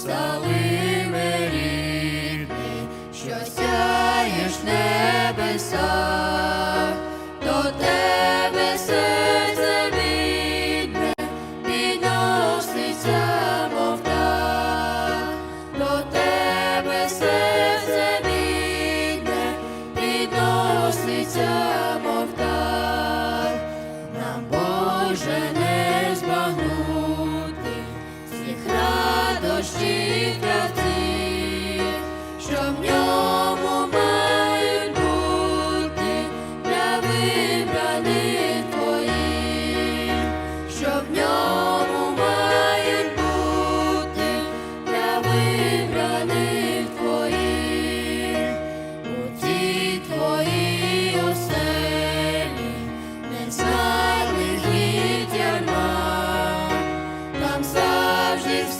Єрусалиме рідний, що сяєш в небесах, до тебе серце бідне, підноситься мов до тебе серце бідне, підноситься мов Боже, не збагнути всіх радощів.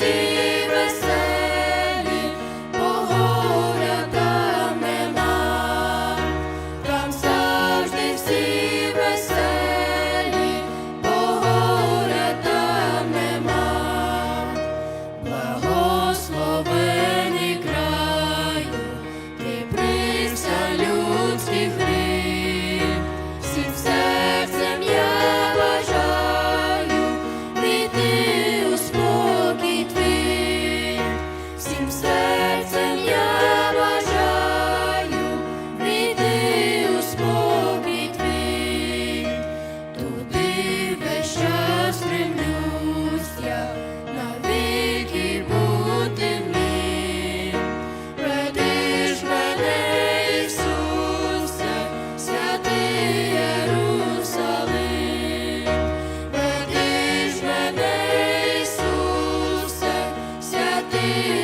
see. see.